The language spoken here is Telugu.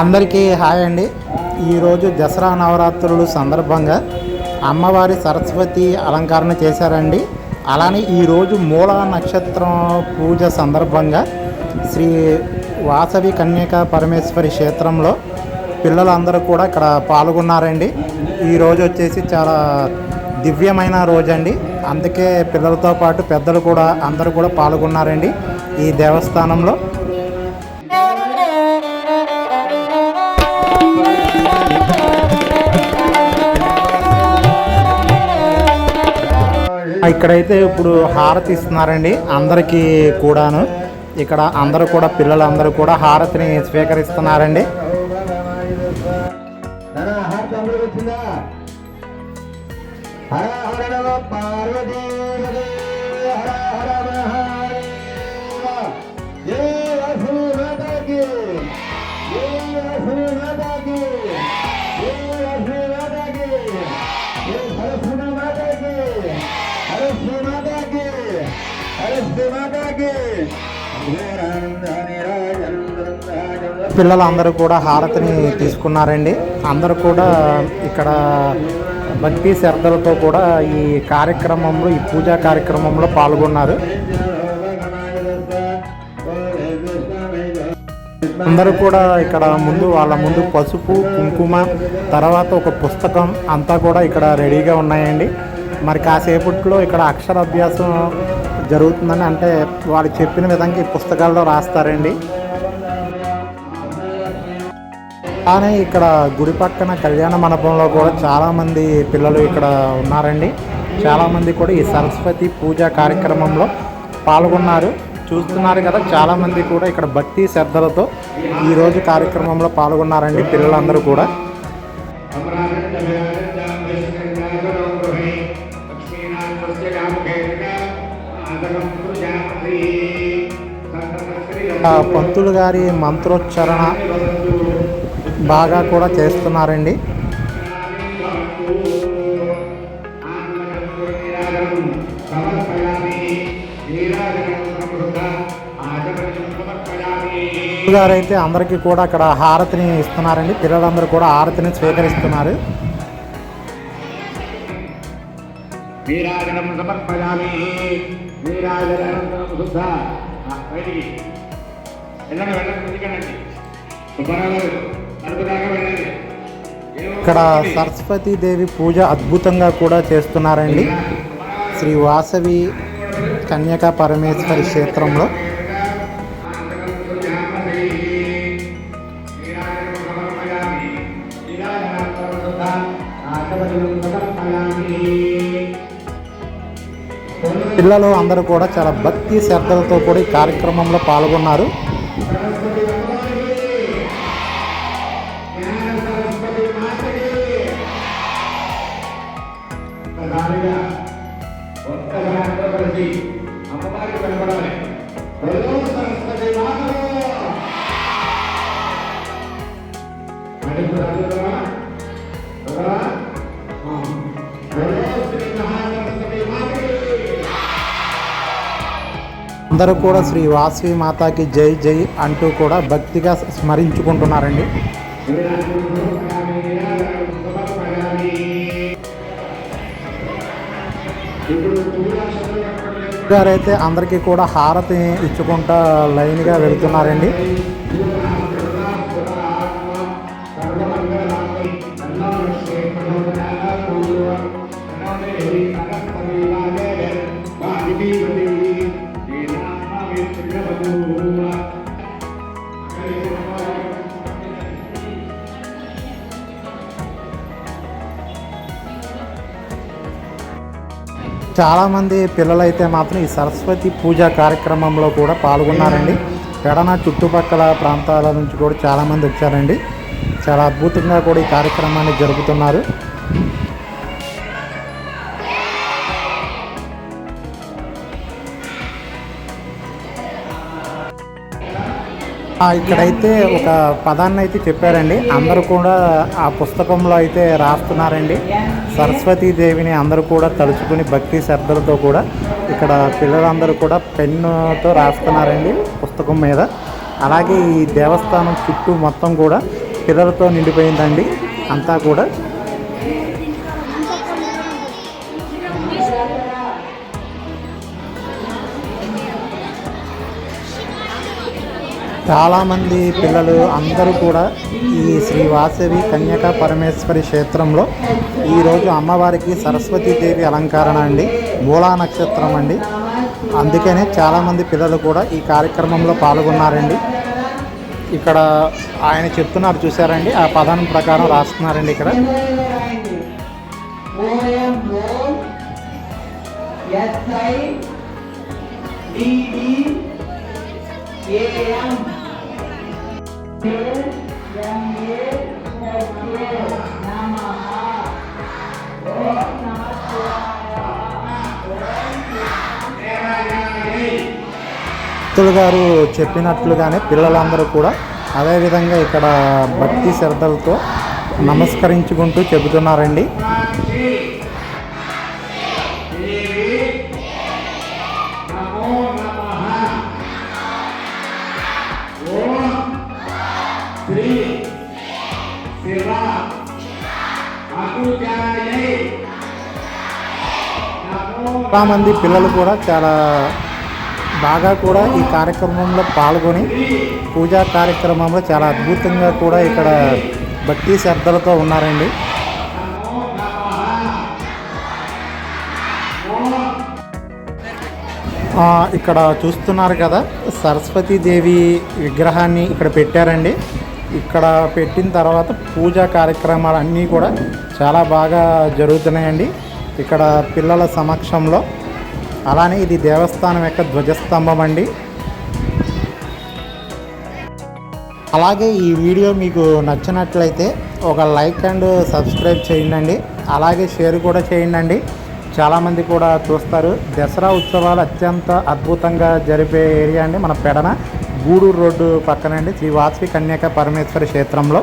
అందరికీ హాయ్ అండి. ఈరోజు దసరా నవరాత్రులు సందర్భంగా అమ్మవారి సరస్వతి అలంకరణ చేశారండి. అలానే ఈరోజు మూల నక్షత్రం పూజ సందర్భంగా శ్రీ వాసవి కన్యక పరమేశ్వరి క్షేత్రంలో పిల్లలందరూ కూడా ఇక్కడ పాల్గొన్నారండి. ఈ రోజు వచ్చేసి చాలా దివ్యమైన రోజు అండి అందుకే పిల్లలతో పాటు పెద్దలు కూడా అందరూ కూడా పాల్గొన్నారండి ఈ దేవస్థానంలో. ఇక్కడైతే ఇప్పుడు హారతి ఇస్తున్నారండి. అందరికీ కూడాను. ఇక్కడ అందరూ కూడా పిల్లలందరూ కూడా హారతిని స్వీకరిస్తున్నారండి. మాతాకి. పిల్లలందరూ కూడా హారతిని తీసుకున్నారండి. అందరూ కూడా ఇక్కడ భక్తి శ్రద్ధలతో కూడా ఈ కార్యక్రమంలో ఈ పూజా కార్యక్రమంలో పాల్గొన్నారు. అందరూ కూడా ఇక్కడ ముందు వాళ్ళ ముందు పసుపు కుంకుమ తర్వాత ఒక పుస్తకం అంతా కూడా ఇక్కడ రెడీగా ఉన్నాయండి. మరి కాసేపట్లో ఇక్కడ అక్షర అభ్యాసం జరుగుతుందని అంటే వాళ్ళు చెప్పిన విధంగా ఈ పుస్తకాల్లో రాస్తారండి. కానీ ఇక్కడ గుడి పక్కన కళ్యాణ మండపంలో కూడా చాలామంది పిల్లలు ఇక్కడ ఉన్నారండి. చాలామంది కూడా ఈ సరస్వతి పూజ కార్యక్రమంలో పాల్గొన్నారు. చూస్తున్నారు కదా చాలామంది కూడా ఇక్కడ భక్తి శ్రద్ధలతో ఈరోజు కార్యక్రమంలో పాల్గొన్నారండి పిల్లలందరూ కూడా. పంతులు గారి మంత్రోచ్చారణ బాగా కూడా చేస్తున్నారండి. గారైతే గారు అయితే అందరికీ కూడా అక్కడ హారతిని ఇస్తున్నారండి. పిల్లలందరూ కూడా హారతిని స్వీకరిస్తున్నారు. నీరాజనం సమర్పయామి. నీరాజనం శుద్ధ. ఆ, బయటికి. వెళ్ళండి వెళ్ళండి ముందుకెళ్ళండి సుబ్బారావు గారు తలుపు దాకా వెళ్ళండి. ఏమో ఇక్కడ సరస్వతీదేవి పూజ అద్భుతంగా కూడా చేస్తున్నారండి. శ్రీ వాసవి కన్యకా పరమేశ్వరి క్షేత్రంలో. పిల్లలు అందరూ కూడా చాలా భక్తి శ్రద్ధలతో కూడా ఈ కార్యక్రమంలో పాల్గొన్నారు. అమ్మవారికి కనపడాలి. అందరూ కూడా శ్రీ వాసవి మాతాకి జై జై అంటూ కూడా భక్తిగా స్మరించుకుంటున్నారండి. గారైతే అందరికీ కూడా హారతి ఇచ్చుకుంటా లైన్గా వెళ్తున్నారండి. చాలామంది పిల్లలైతే మాత్రం ఈ సరస్వతి పూజ కార్యక్రమంలో కూడా పాల్గొన్నారండి. పెడన చుట్టుపక్కల ప్రాంతాల నుంచి కూడా చాలామంది వచ్చారండి. చాలా అద్భుతంగా కూడా ఈ కార్యక్రమాన్ని జరుపుతున్నారు. ఇక్కడైతే ఒక పదాన్ని అయితే చెప్పారండి. అందరూ కూడా ఆ పుస్తకంలో అయితే రాస్తున్నారండి. సరస్వతీదేవిని అందరూ కూడా తలుచుకుని భక్తి శ్రద్ధలతో కూడా ఇక్కడ పిల్లలందరూ కూడా పెన్నుతో రాస్తున్నారండి పుస్తకం మీద. అలాగే ఈ దేవస్థానం చుట్టూ మొత్తం కూడా పిల్లలతో నిండిపోయిందండి. అంతా కూడా చాలామంది పిల్లలు అందరూ కూడా ఈ శ్రీ వాసవి పరమేశ్వరి క్షేత్రంలో ఈరోజు అమ్మవారికి సరస్వతీదేవి అలంకరణ అండి మూలా నక్షత్రం అండి. అందుకనే చాలామంది పిల్లలు కూడా ఈ కార్యక్రమంలో పాల్గొన్నారండి. ఇక్కడ ఆయన చెప్తున్నారు చూసారండి ఆ పదం ప్రకారం రాస్తున్నారండి ఇక్కడ. ఏఎం భక్తులు గారు చెప్పినట్లుగానే పిల్లలందరూ కూడా అదేవిధంగా ఇక్కడ భక్తి శ్రద్ధలతో నమస్కరించుకుంటూ చెబుతున్నారండి. చాలామంది పిల్లలు కూడా చాలా బాగా కూడా ఈ కార్యక్రమంలో పాల్గొని పూజా కార్యక్రమంలో చాలా అద్భుతంగా కూడా ఇక్కడ భక్తి శ్రద్ధలతో ఉన్నారండి. ఇక్కడ చూస్తున్నారు కదా సరస్వతీదేవి విగ్రహాన్ని ఇక్కడ పెట్టారండి. ఇక్కడ పెట్టిన తర్వాత పూజా కార్యక్రమాలు అన్నీ కూడా చాలా బాగా జరుగుతున్నాయండి. ఇక్కడ పిల్లల సమక్షంలో. అలానే ఇది దేవస్థానం యొక్క ధ్వజస్తంభం అండి. అలాగే ఈ వీడియో మీకు నచ్చినట్లయితే ఒక లైక్ అండ్ సబ్స్క్రైబ్ చేయండి అలాగే షేర్ కూడా చేయండి చాలామంది కూడా చూస్తారు. దసరా ఉత్సవాలు అత్యంత అద్భుతంగా జరిపే ఏరియా అండి మన పెడన. గూడూరు రోడ్డు పక్కనండి. శ్రీ వాసవి కన్యాక పరమేశ్వర క్షేత్రంలో.